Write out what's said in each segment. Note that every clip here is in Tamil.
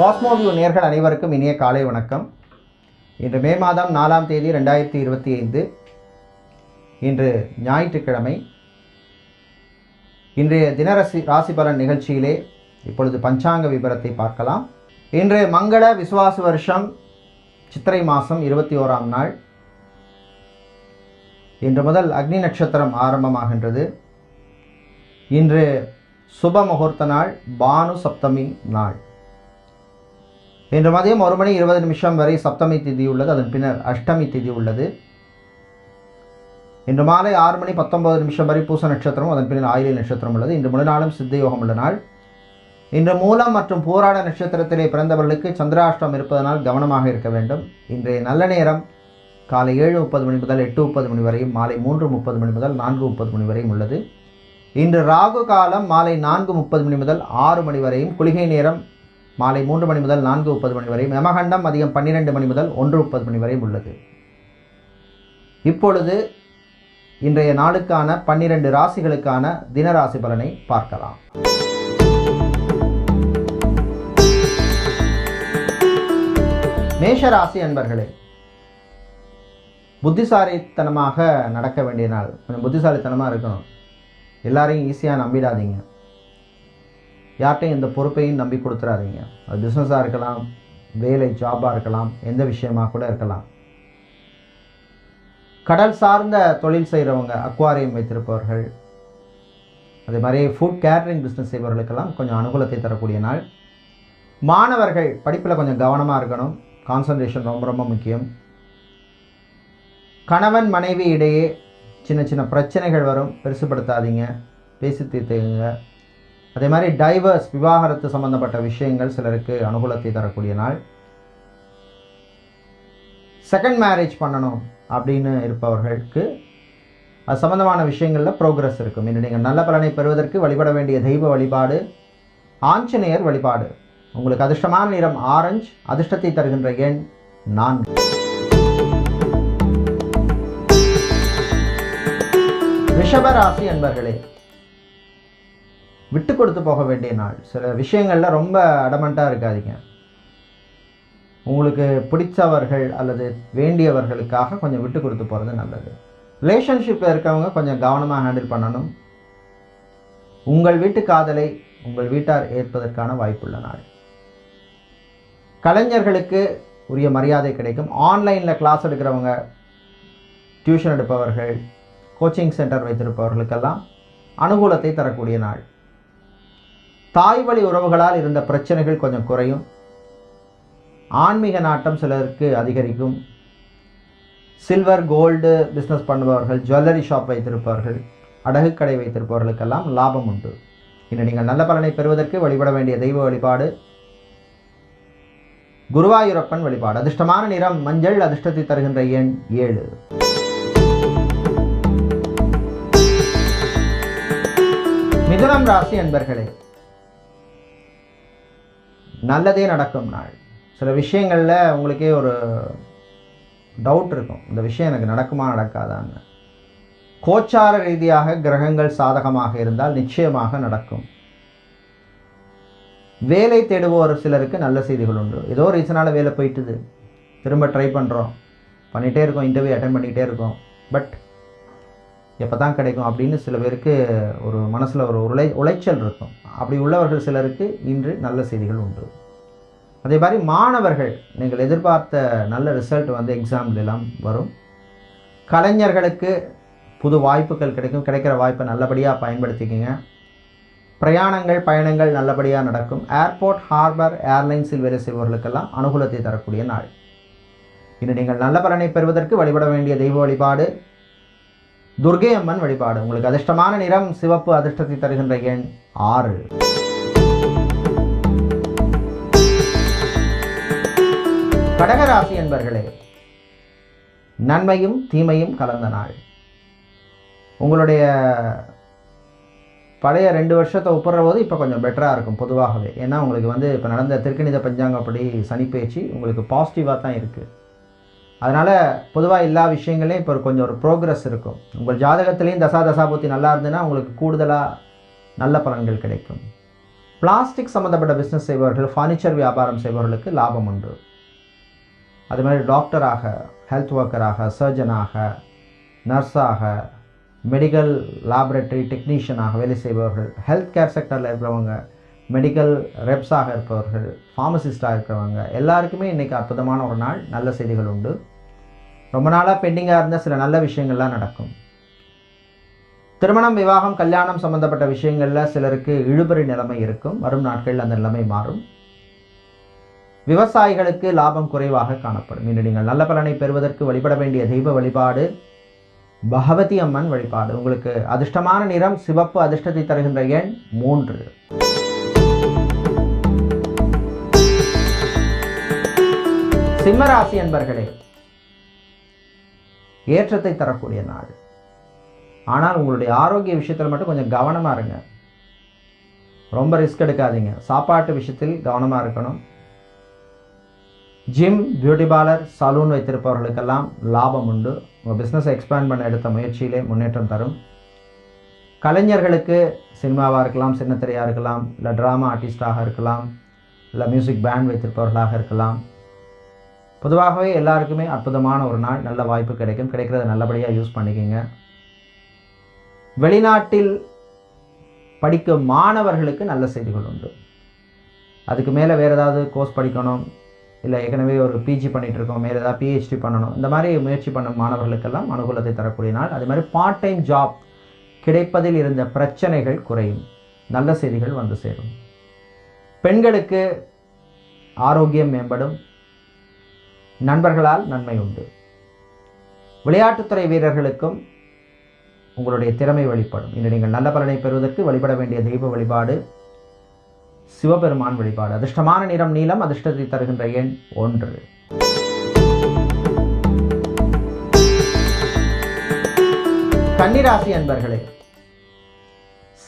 காஸ்மோவியூ நேர்கள் அனைவருக்கும் இனிய காலை வணக்கம். இன்று மே மாதம் நாலாம் தேதி ரெண்டாயிரத்தி இருபத்தி ஐந்து. இன்று ஞாயிற்றுக்கிழமை. இன்றைய தினரசி ராசி பலன் நிகழ்ச்சியிலே இப்பொழுது பஞ்சாங்க விபரத்தை பார்க்கலாம். இன்று மங்கள விசுவாச வருஷம் சித்திரை மாதம் இருபத்தி ஓராம் நாள். இன்று முதல் அக்னி நட்சத்திரம் ஆரம்பமாகின்றது. இன்று சுப முகூர்த்த நாள் பானு சப்தமி நாள். இன்று மதியம் ஒரு மணி இருபது நிமிஷம் வரை சப்தமி திதி உள்ளது. அதன் பின்னர் அஷ்டமி திதி உள்ளது. இன்று மாலை ஆறு மணி பத்தொன்பது நிமிஷம் வரை பூச நட்சத்திரம் அதன் பின்னர் ஆயிலை நட்சத்திரம் உள்ளது. இன்று முழு நாளும் சித்த யோகம் உள்ள நாள். இன்று மூலம் மற்றும் போராட நட்சத்திரத்திலே பிறந்தவர்களுக்கு சந்திராஷ்டம் இருப்பதனால் கவனமாக இருக்க வேண்டும். இன்றைய நல்ல நேரம் காலை ஏழு முப்பது மணி முதல் எட்டு முப்பது மணி வரையும் மாலை மூன்று முப்பது மணி முதல் நான்கு முப்பது மணி வரையும் உள்ளது. இன்று ராகு காலம் மாலை நான்கு முப்பது மணி முதல் ஆறு மணி வரையும் குளிகை நேரம் மாலை மூன்று மணி முதல் நான்கு முப்பது மணி வரையும் யமகண்டம் மதியம் பன்னிரெண்டு மணி முதல் ஒன்று முப்பது மணி வரையும் உள்ளது. இப்பொழுது இன்றைய நாளுக்கான பன்னிரண்டு ராசிகளுக்கான தினராசி பலனை பார்க்கலாம். மேஷ ராசி அன்பர்களே புத்திசாலித்தனமாக நடக்க வேண்டிய நாள். கொஞ்சம் புத்திசாலித்தனமாக இருக்கணும். எல்லாரையும் ஈஸியாக நம்பிடாதீங்க. யார்கிட்டையும் எந்த பொறுப்பையும் நம்பி கொடுத்துறாதீங்க. அது பிஸ்னஸாக இருக்கலாம் வேலை ஜாபாக இருக்கலாம் எந்த விஷயமாக கூட இருக்கலாம். கடல் சார்ந்த தொழில் செய்கிறவங்க அக்வாரியம் வைத்திருப்பவர்கள் அதே மாதிரி ஃபுட் கேட்ரிங் பிஸ்னஸ் செய்பவர்களுக்கெல்லாம் கொஞ்சம் அனுகூலத்தை தரக்கூடிய நாள். மாணவர்கள் படிப்பில் கொஞ்சம் கவனமாக இருக்கணும். கான்சன்ட்ரேஷன் ரொம்ப ரொம்ப முக்கியம். கணவன் மனைவி இடையே சின்ன சின்ன பிரச்சனைகள் வரும். பெருசுப்படுத்தாதீங்க பேசி தீர்த்துங்க அதே மாதிரி டைவர்ஸ் விவாகரத்து சம்பந்தப்பட்ட விஷயங்கள் சிலருக்கு அனுகூலத்தை தரக்கூடிய நாள். செகண்ட் மேரேஜ் பண்ணணும் அப்படின்னு இருப்பவர்களுக்கு அது சம்மந்தமான விஷயங்களில் ப்ரோக்ரஸ் இருக்கும். இன்று நீங்கள் நல்ல பலனை பெறுவதற்கு வழிபட வேண்டிய தெய்வ வழிபாடு ஆஞ்சநேயர் வழிபாடு. உங்களுக்கு அதிர்ஷ்டமான நிறம் ஆரஞ்சு அதிர்ஷ்டத்தை தருகின்ற எண் நான்கு. ரிஷபராசி அன்பர்களே விட்டு கொடுத்து போக வேண்டிய நாள். சில விஷயங்களில் ரொம்ப அடமெண்ட்டாக இருக்காதீங்க. உங்களுக்கு பிடிச்சவர்கள் அல்லது வேண்டியவர்களுக்காக கொஞ்சம் விட்டு கொடுத்து போகிறது நல்லது. ரிலேஷன்ஷிப்பில் இருக்கவங்க கொஞ்சம் கவனமாக ஹேண்டில் பண்ணணும். உங்கள் வீட்டு காதலை உங்கள் வீட்டார் ஏற்பதற்கான வாய்ப்புள்ள நாள். கலைஞர்களுக்கு உரிய மரியாதை கிடைக்கும். ஆன்லைனில் கிளாஸ் எடுக்கிறவங்க டியூஷன் எடுப்பவர்கள் கோச்சிங் சென்டர் வைத்திருப்பவர்களுக்கெல்லாம் அனுகூலத்தை தரக்கூடிய நாள். தாய் வழி உறவுகளால் இருந்த பிரச்சனைகள் கொஞ்சம் குறையும். ஆன்மீக நாட்டம் சிலருக்கு அதிகரிக்கும். சில்வர் கோல்டு பிஸ்னஸ் பண்ணுபவர்கள் ஜுவல்லரி ஷாப் வைத்திருப்பவர்கள் அடகு கடை வைத்திருப்பவர்களுக்கெல்லாம் லாபம் உண்டு. இன்று நீங்கள் நல்ல பலனை பெறுவதற்கு வழிபட வேண்டிய தெய்வ வழிபாடு. குருவாயூரப்பன் வழிபாடு. அதிர்ஷ்டமான நிறம் மஞ்சள் அதிர்ஷ்டத்தை தருகின்ற எண் ஏழு. மிதுனம் ராசி அன்பர்களே நல்லதே நடக்கும் நாள். சில விஷயங்களில் உங்களுக்கே ஒரு டவுட் இருக்கும். இந்த விஷயம் எனக்கு நடக்குமா நடக்காதான்னு. கோச்சார ரீதியாக கிரகங்கள் சாதகமாக இருந்தால் நிச்சயமாக நடக்கும். வேலை தேடுவோர் சிலருக்கு நல்ல செய்திகள் உண்டு. ஏதோ ரீசனால் வேலை போயிட்டுது. திரும்ப ட்ரை பண்ணுறோம் பண்ணிகிட்டே இருக்கோம் இன்டர்வியூ அட்டன் பண்ணிக்கிட்டே இருக்கோம். பட் எப்போ தான் கிடைக்கும் அப்படின்னு சில பேருக்கு ஒரு மனசில் ஒரு உழை உளைச்சல் இருக்கும். அப்படி உள்ளவர்கள் சிலருக்கு இன்று நல்ல செய்திகள் உண்டு. அதே மாதிரி மாணவர்கள் நீங்கள் எதிர்பார்த்த நல்ல ரிசல்ட் வந்து எக்ஸாம்லாம் வரும். கலைஞர்களுக்கு புது வாய்ப்புகள் கிடைக்கும். கிடைக்கிற வாய்ப்பை நல்லபடியாக பயன்படுத்திக்கங்க. பிரயாணங்கள் பயணங்கள் நல்லபடியாக நடக்கும். ஏர்போர்ட் ஹார்பர் ஏர்லைன்ஸில் வேலை செய்பவர்களுக்கெல்லாம் அனுகூலத்தை தரக்கூடிய நாள். இன்று நீங்கள் நல்ல பலனை பெறுவதற்கு வழிபட வேண்டிய தெய்வ வழிபாடு துர்கை அம்மன் வழிபாடு. உங்களுக்கு அதிர்ஷ்டமான நிறம் சிவப்பு அதிர்ஷ்டத்தை தருகின்ற எண் ஆறு. கடகராசி என்பர்களே நன்மையும் தீமையும் கலந்த நாள். உங்களுடைய பழைய ரெண்டு வருஷத்தை ஒப்புற போது இப்போ கொஞ்சம் பெட்டராக இருக்கும் பொதுவாகவே. ஏன்னா உங்களுக்கு வந்து இப்போ நடந்த திருக்கணித பஞ்சாங்கப்படி சனிப்பயிற்சி உங்களுக்கு பாசிட்டிவாக தான் இருக்குது அதனால் பொதுவாக எல்லா விஷயங்களையும் இப்போ கொஞ்சம் ஒரு ப்ரோக்ரஸ் இருக்கும். உங்கள் ஜாதகத்துலேயும் தசா தசாபூர்த்தி நல்லா இருந்ததுன்னா உங்களுக்கு கூடுதலாக நல்ல பலன்கள் கிடைக்கும். பிளாஸ்டிக் சம்மந்தப்பட்ட பிஸ்னஸ் செய்பவர்கள் ஃபர்னிச்சர் வியாபாரம் செய்பவர்களுக்கு லாபம் உண்டு. அது மாதிரி டாக்டராக ஹெல்த் ஒர்க்கராக சர்ஜனாக நர்ஸாக மெடிக்கல் லேபரட்டரி டெக்னீஷியனாக வேலை செய்பவர்கள் ஹெல்த் கேர் செக்டரில் இருக்கிறவங்க மெடிக்கல் ரெப்ஸாக இருப்பவர்கள் ஃபார்மசிஸ்டாக இருக்கிறவங்க எல்லாருக்குமே இன்றைக்கி அற்புதமான ஒரு நாள் நல்ல செய்திகள் உண்டு. ரொம்ப நாளாக பெண்டிங்காக இருந்த சில நல்ல விஷயங்கள்லாம் நடக்கும். திருமணம் விவாகம் கல்யாணம் சம்மந்தப்பட்ட விஷயங்களில் சிலருக்கு இழுபறி நிலைமை இருக்கும். வரும் நாட்களில் அந்த நிலைமை மாறும். விவசாயிகளுக்கு லாபம் குறைவாக காணப்படும். இன்று நீங்கள் நல்ல பலனை பெறுவதற்கு வழிபட வேண்டிய தெய்வ வழிபாடு பகவதி அம்மன் வழிபாடு. உங்களுக்கு அதிர்ஷ்டமான நிறம் சிவப்பு அதிர்ஷ்டத்தை தருகின்ற எண் மூன்று. சிம்மராசி அன்பர்களே ஏற்றத்தை தரக்கூடிய நாள். ஆனால் உங்களுடைய ஆரோக்கிய விஷயத்தில் மட்டும் கொஞ்சம் கவனமாக இருங்க. ரொம்ப ரிஸ்க் எடுக்காதீங்க. சாப்பாட்டு விஷயத்தில் கவனமாக இருக்கணும். ஜிம் பியூட்டி பார்லர் சலூன் வைத்திருப்பவர்களுக்கெல்லாம் லாபம் உண்டு. உங்கள் பிஸ்னஸை எக்ஸ்பேண்ட் பண்ண எடுத்த முயற்சியிலே முன்னேற்றம் தரும். கலைஞர்களுக்கு சினிமாவாக இருக்கலாம் சின்னத்திரையாக இருக்கலாம் இல்லை ட்ராமா ஆர்டிஸ்டாக இருக்கலாம் இல்லை மியூசிக் பேண்ட் வைத்திருப்பவர்களாக இருக்கலாம். பொதுவாகவே எல்லாருக்குமே அற்புதமான ஒரு நாள் நல்ல வாய்ப்பு கிடைக்கும். கிடைக்கிறத நல்லபடியாக யூஸ் பண்ணிக்கோங்க. வெளிநாட்டில் படிக்கும் மாணவர்களுக்கு நல்ல செய்திகள் உண்டு. அதுக்கு மேலே வேறு ஏதாவது கோர்ஸ் படிக்கணும் இல்லை ஏற்கனவே ஒரு பிஜி பண்ணிகிட்டு இருக்கோம் மேலே ஏதாவது பிஹெச்டி பண்ணணும். இந்த மாதிரி முயற்சி பண்ணும் மாணவர்களுக்கெல்லாம் அனுகூலத்தை தரக்கூடிய நாள். அதே மாதிரி பார்ட் டைம் ஜாப் கிடைப்பதில் இருந்த பிரச்சனைகள் குறையும். நல்ல செய்திகள் வந்து சேரும். பெண்களுக்கு ஆரோக்கியம் மேம்படும். நண்பர்களால் நன்மை உண்டு. விளையாட்டுத்துறை வீரர்களுக்கும் உங்களுடைய திறமை வெளிப்படும். இன்று நீங்கள் நல்ல பலனை பெறுவதற்கு வழிபட வேண்டிய தெய்வ வழிபாடு சிவபெருமான் வழிபாடு. அதிர்ஷ்டமான நிறம் நீளம் அதிர்ஷ்டத்தை தருகின்ற எண் ஒன்று. கன்னிராசி அன்பர்களே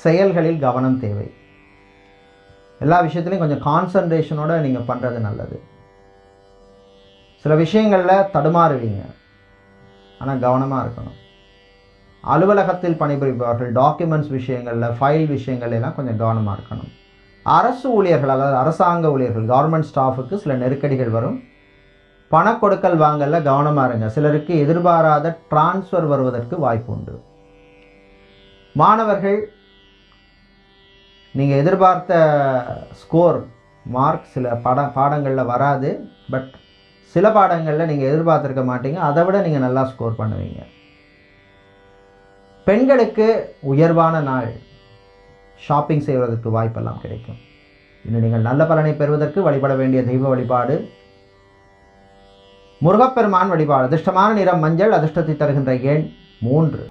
செயல்களில் கவனம் தேவை. எல்லா விஷயத்துலையும் கொஞ்சம் கான்சன்ட்ரேஷனோட நீங்கள் பண்ணுறது நல்லது. சில விஷயங்களில் தடுமாறுவீங்க. ஆனால் கவனமாக இருக்கணும். அலுவலகத்தில் பணிபுரிபவர்கள் டாக்குமெண்ட்ஸ் விஷயங்களில் ஃபைல் விஷயங்கள் எல்லாம் கொஞ்சம் கவனமாக இருக்கணும். அரசு ஊழியர்கள் அதாவது அரசாங்க ஊழியர்கள் கவர்மெண்ட் ஸ்டாஃபுக்கு சில நெருக்கடிகள் வரும். பண கொடுக்கல் வாங்கல கவனமாக இருங்க. சிலருக்கு எதிர்பாராத டிரான்ஸ்ஃபர் வருவதற்கு வாய்ப்பு உண்டு. மாணவர்கள் நீங்கள் எதிர்பார்த்த ஸ்கோர் மார்க் சில பட பாடங்களில் வராது. பட் சில பாடங்களில் நீங்கள் எதிர்பார்த்துருக்க மாட்டீங்க. அதை விட நீங்கள் நல்லா ஸ்கோர் பண்ணுவீங்க. பெண்களுக்கு உயர்வான நாள். ஷாப்பிங் செய்வதற்கு வாய்ப்பெல்லாம் கிடைக்கும். இன்னும் நீங்கள் நல்ல பலனை பெறுவதற்கு வழிபட வேண்டிய தெய்வ வழிபாடு. முருகப்பெருமான் வழிபாடு. அதிர்ஷ்டமான நிறம் மஞ்சள் அதிர்ஷ்டத்தை தருகின்ற எண் மூன்று.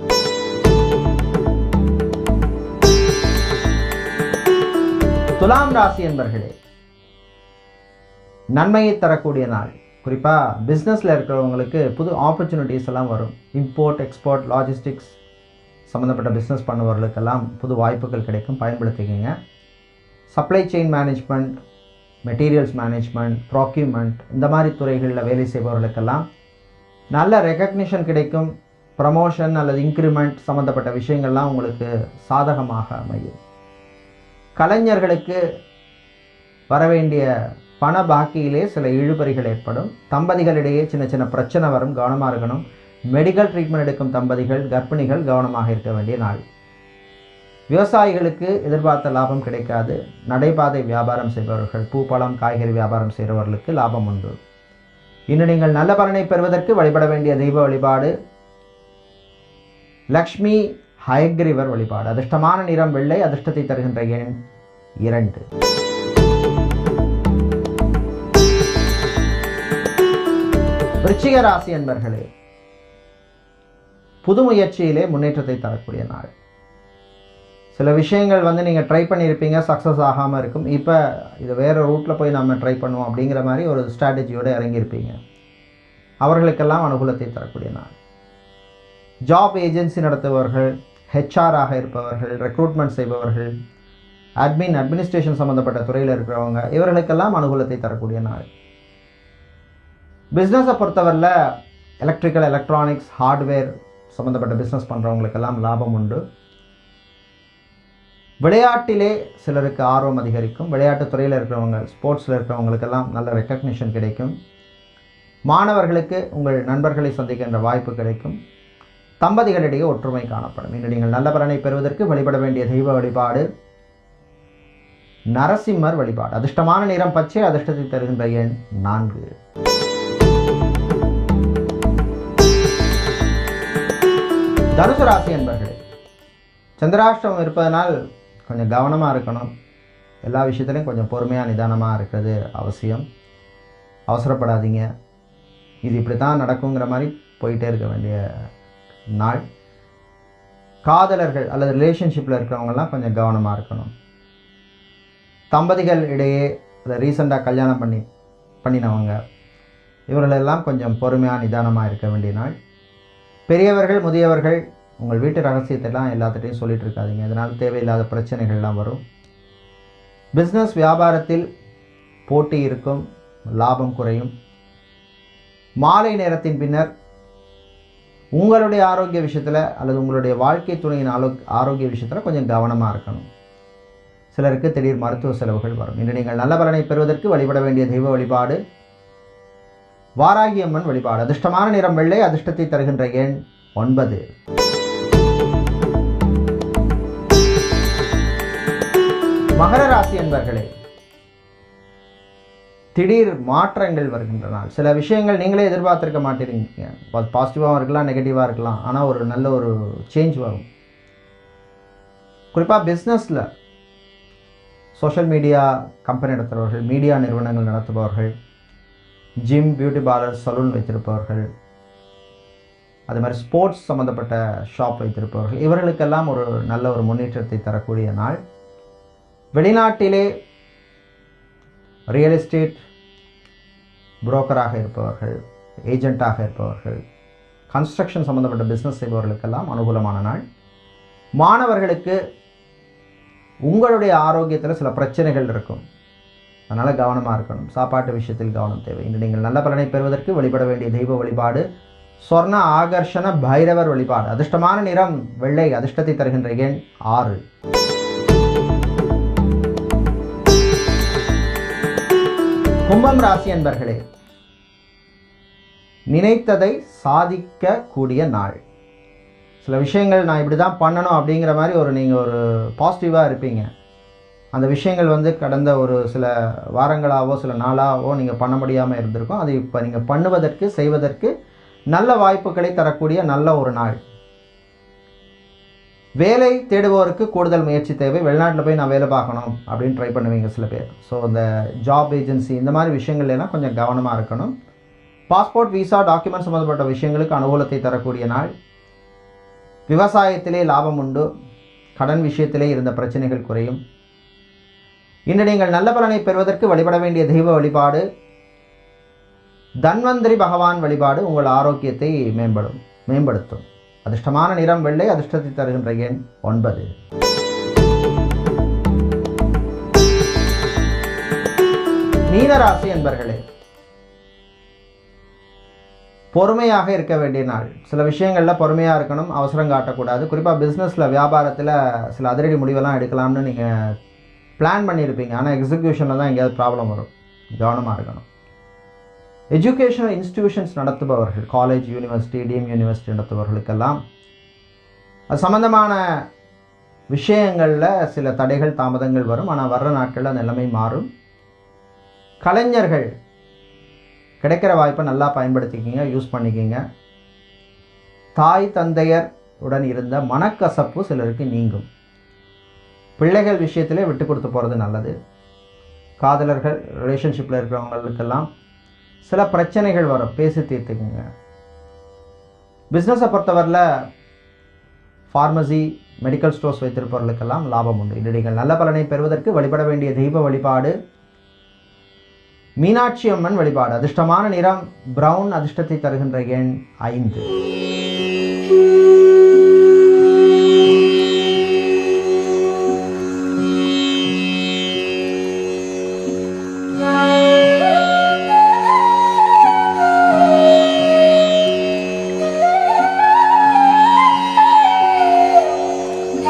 துலாம் ராசி என்பர்களே நன்மையை தரக்கூடிய நாள். குறிப்பாக பிஸ்னஸில் இருக்கிறவங்களுக்கு புது ஆப்பர்ச்சுனிட்டிஸ் எல்லாம் வரும். இம்போர்ட் எக்ஸ்போர்ட் லாஜிஸ்டிக்ஸ் சம்மந்தப்பட்ட பிஸ்னஸ் பண்ணுபவர்களுக்கெல்லாம் புது வாய்ப்புகள் கிடைக்கும். பயன்படுத்திக்கிங்க. Supply chain management materials management procurement இந்த மாதிரி துறைகளில் வேலை செய்பவர்களுக்கெல்லாம் நல்ல ரெக்கக்னிஷன் கிடைக்கும். ப்ரமோஷன் அல்லது இன்க்ரிமெண்ட் சம்மந்தப்பட்ட விஷயங்கள்லாம் உங்களுக்கு சாதகமாக அமையும். கலைஞர்களுக்கு வரவேண்டிய பண பாக்கியிலே சில இழுபறிகள் ஏற்படும். தம்பதிகளிடையே சின்ன சின்ன பிரச்சனை வரும் கவனமாக இருக்கணும். மெடிக்கல் ட்ரீட்மெண்ட் எடுக்கும் தம்பதிகள் கர்ப்பிணிகள் கவனமாக இருக்க வேண்டிய நாள். விவசாயிகளுக்கு எதிர்பார்த்த லாபம் கிடைக்காது. நடைபாதை வியாபாரம் செய்பவர்கள் பூ பழம் காய்கறி வியாபாரம் செய்கிறவர்களுக்கு லாபம் உண்டு. இன்று நீங்கள் நல்ல பலனை பெறுவதற்கு வழிபட வேண்டிய தெய்வ வழிபாடு லக்ஷ்மி ஹயக்ரிவர் வழிபாடு. அதிர்ஷ்டமான நிறம் வெள்ளை அதிர்ஷ்டத்தை தருகின்ற எண் இரண்டு. விருச்சிக ராசி என்பர்களே புது முயற்சியிலே முன்னேற்றத்தை தரக்கூடிய நாள். சில விஷயங்கள் வந்து நீங்கள் ட்ரை பண்ணியிருப்பீங்க சக்ஸஸ் ஆகாமல் இருக்கும். இப்போ இது வேறு ரூட்டில் போய் நம்ம ட்ரை பண்ணுவோம் அப்படிங்கிற மாதிரி ஒரு ஸ்ட்ராட்டஜியோடு இறங்கியிருப்பீங்க. அவர்களுக்கெல்லாம் அனுகூலத்தை தரக்கூடிய நாள். ஜாப் ஏஜென்சி நடத்துபவர்கள் ஹெச்ஆராக இருப்பவர்கள் ரெக்ரூட்மெண்ட் செய்பவர்கள் அட்மின் அட்மினிஸ்ட்ரேஷன் சம்மந்தப்பட்ட துறையில் இருக்கிறவங்க இவர்களுக்கெல்லாம் அனுகூலத்தை தரக்கூடிய நாள். பிஸ்னஸை பொறுத்தவரையில் எலக்ட்ரிக்கல் எலக்ட்ரானிக்ஸ் ஹார்ட்வேர் சம்மந்தப்பட்ட பிஸ்னஸ் பண்ணுறவங்களுக்கெல்லாம் லாபம் உண்டு. விளையாட்டிலே சிலருக்கு ஆர்வம் அதிகரிக்கும். விளையாட்டுத் துறையில் இருக்கிறவங்க ஸ்போர்ட்ஸில் இருக்கிறவங்களுக்கெல்லாம் நல்ல ரெக்கக்னிஷன் கிடைக்கும். மாணவர்களுக்கு உங்கள் நண்பர்களை சந்திக்கின்ற வாய்ப்பு கிடைக்கும். தம்பதிகளிடையே ஒற்றுமை காணப்படும். இன்று நீங்கள் நல்ல பலனை பெறுவதற்கு வழிபட வேண்டிய தெய்வ வழிபாடு நரசிம்மர் வழிபாடு. அதிர்ஷ்டமான நிறம் பச்சை அதிர்ஷ்டத்தை தருகின்ற எண் நான்கு. தனுசு ராசி என்பர்களே சந்திராஷ்டமம் இருப்பதனால் கொஞ்சம் கவனமாக இருக்கணும். எல்லா விஷயத்துலையும் கொஞ்சம் பொறுமையாக நிதானமாக இருக்கிறது அவசியம். அவசரப்படாதீங்க. இது இப்படி தான் நடக்குங்கிற மாதிரி போயிட்டே இருக்க வேண்டிய நாள். காதலர்கள் அல்லது ரிலேஷன்ஷிப்பில் இருக்கிறவங்கலாம் கொஞ்சம் கவனமாக இருக்கணும். தம்பதிகள் இடையே அதை ரீசெண்டாக கல்யாணம் பண்ணி பண்ணினவங்க இவர்களெல்லாம் கொஞ்சம் பொறுமையாக நிதானமாக இருக்க வேண்டிய நாள். பெரியவர்கள் முதியவர்கள் உங்கள் வீட்டு ரகசியத்தெல்லாம் எல்லாத்துட்டையும் சொல்லிட்டு இருக்காதீங்க இதனால் தேவையில்லாத பிரச்சனைகள்லாம் வரும். பிஸ்னஸ் வியாபாரத்தில் போட்டி இருக்கும் லாபம் குறையும். மாலை நேரத்தின் பின்னர் உங்களுடைய ஆரோக்கிய விஷயத்தில் அல்லது உங்களுடைய வாழ்க்கை துணையின் ஆலோ ஆரோக்கிய விஷயத்தில் கொஞ்சம் கவனமாக இருக்கணும். சிலருக்கு திடீர் மருத்துவ செலவுகள் வரும். இன்று நீங்கள் நல்ல பலனை பெறுவதற்கு வழிபட வேண்டிய தெய்வ வழிபாடு வாராகி அம்மன் வழிபாடு. அதிர்ஷ்டமான நிறம் வெள்ளை அதிர்ஷ்டத்தை தருகின்ற எண் ஒன்பது. மகர ராசி என்பர்களே திடீர் மாற்றங்கள் வருகின்றன. சில விஷயங்கள் நீங்களே எதிர்பார்த்திருக்க மாட்டேறீங்க பாசிட்டிவாகவும் இருக்கலாம் நெகட்டிவாக இருக்கலாம். ஆனால் ஒரு நல்ல ஒரு சேஞ்ச் வரும். குறிப்பாக பிஸ்னஸில் சோஷியல் மீடியா கம்பெனி நடத்துகிறவர்கள் மீடியா நிறுவனங்கள் நடத்துபவர்கள் ஜிம் பியூட்டி பார்லர் சலூன் வைத்திருப்பவர்கள். அது மாதிரி ஸ்போர்ட்ஸ் சம்மந்தப்பட்ட ஷாப் வைத்திருப்பவர்கள். இவர்களுக்கெல்லாம் ஒரு நல்ல ஒரு முன்னேற்றத்தை தரக்கூடிய நாள். வெளிநாட்டிலே ரியல் எஸ்டேட் புரோக்கராக இருப்பவர்கள் ஏஜெண்ட்டாக இருப்பவர்கள் கன்ஸ்ட்ரக்ஷன் சம்மந்தப்பட்ட பிஸ்னஸ் செய்பவர்களுக்கெல்லாம் அனுகூலமான நாள். மாணவர்களுக்கு உங்களுடைய ஆரோக்கியத்தில் சில பிரச்சனைகள் இருக்கும். அதனால் கவனமாக இருக்கணும். சாப்பாட்டு விஷயத்தில் கவனம் தேவை. இன்று நீங்கள் நல்ல பலனை பெறுவதற்கு வழிபட வேண்டிய தெய்வ வழிபாடு சொர்ண ஆகர்ஷண பைரவர் வழிபாடு. அதிர்ஷ்டமான நிறம் வெள்ளை அதிர்ஷ்டத்தை தருகின்ற எண் ஆறு. கும்பம் ராசி என்பர்களே நினைத்ததை சாதிக்கக்கூடிய நாள். சில விஷயங்கள் நான் இப்படி தான் பண்ணணும் அப்படிங்கிற மாதிரி ஒரு நீங்கள் ஒரு பாசிட்டிவாக இருப்பீங்க. அந்த விஷயங்கள் வந்து கடந்த ஒரு சில வாரங்களாகவோ சில நாளாகவோ நீங்கள் பண்ண முடியாமல் இருந்திருக்கும். அது இப்போ நீங்கள் பண்ணுவதற்கு செய்வதற்கு நல்ல வாய்ப்புகளை தரக்கூடிய நல்ல ஒரு நாள். வேலை தேடுபவருக்கு கூடுதல் முயற்சி தேவை. வெளிநாட்டில் போய் நான் வேலை பார்க்கணும் அப்படின்னு ட்ரை பண்ணுவீங்க சில பேர். ஸோ இந்த ஜாப் ஏஜென்சி இந்த மாதிரி விஷயங்கள்லாம் கொஞ்சம் கவனமாக இருக்கணும். பாஸ்போர்ட் விசா டாக்குமெண்ட் சம்மந்தப்பட்ட விஷயங்களுக்கு அனுகூலத்தை தரக்கூடிய நாள். விவசாயத்திலே லாபம் உண்டு. கடன் விஷயத்திலே இருந்த பிரச்சனைகள் குறையும். இன்று நீங்கள் நல்ல பலனை பெறுவதற்கு வழிபட வேண்டிய தெய்வ வழிபாடு தன்வந்திரி பகவான் வழிபாடு உங்கள் ஆரோக்கியத்தை மேம்படும் மேம்படுத்தும். அதிர்ஷ்டமான நிறம் வெள்ளை அதிர்ஷ்டத்தை தருகின்ற எண் ஒன்பது. மீனராசி என்பர்களே பொறுமையாக இருக்க வேண்டிய நாள். சில விஷயங்களில் பொறுமையாக இருக்கணும் அவசரம் காட்டக்கூடாது. குறிப்பாக பிஸ்னஸில் வியாபாரத்தில் சில அதிரடி முடிவெல்லாம் எடுக்கலாம்னு நீங்கள் பிளான் பண்ணியிருப்பீங்க. ஆனால் எக்ஸிக்யூஷனில் தான் எங்கேயாவது ப்ராப்ளம் வரும். கவனமாக இருக்கணும். எஜுகேஷனல் இன்ஸ்டிடியூஷன்ஸ் நடத்துபவர்கள் காலேஜ் யூனிவர்சிட்டி டீம் யூனிவர்சிட்டி நடத்துபவர்களுக்கெல்லாம் அது சம்மந்தமான விஷயங்களில் சில தடைகள் தாமதங்கள் வரும். ஆனால் வர்ற நாட்களில் நிலைமை மாறும். கலைஞர்கள் கிடைக்கிற வாய்ப்பை நல்லா பயன்படுத்திக்கிங்க யூஸ் பண்ணிக்கிங்க. தாய் தந்தையர் உடன் இருந்த மனக்கசப்பு சிலருக்கு நீங்கும். பிள்ளைகள் விஷயத்திலே விட்டு கொடுத்து போகிறது நல்லது. காதலர்கள் ரிலேஷன்ஷிப்பில் இருக்கிறவங்களுக்கெல்லாம் சில பிரச்சனைகள் வரும். பேசி தீர்த்துக்குங்க. பிஸ்னஸை பொறுத்தவரையில் ஃபார்மசி மெடிக்கல் ஸ்டோர்ஸ் வைத்திருப்பவர்களுக்கெல்லாம் லாபம் உண்டு. இன்று நீங்கள் நல்ல பலனை பெறுவதற்கு வழிபட வேண்டிய தெய்வ வழிபாடு மீனாட்சி அம்மன் வழிபாடு. அதிர்ஷ்டமான நிறம் பிரவுன் அதிர்ஷ்டத்தை தருகின்ற எண் ஐந்து.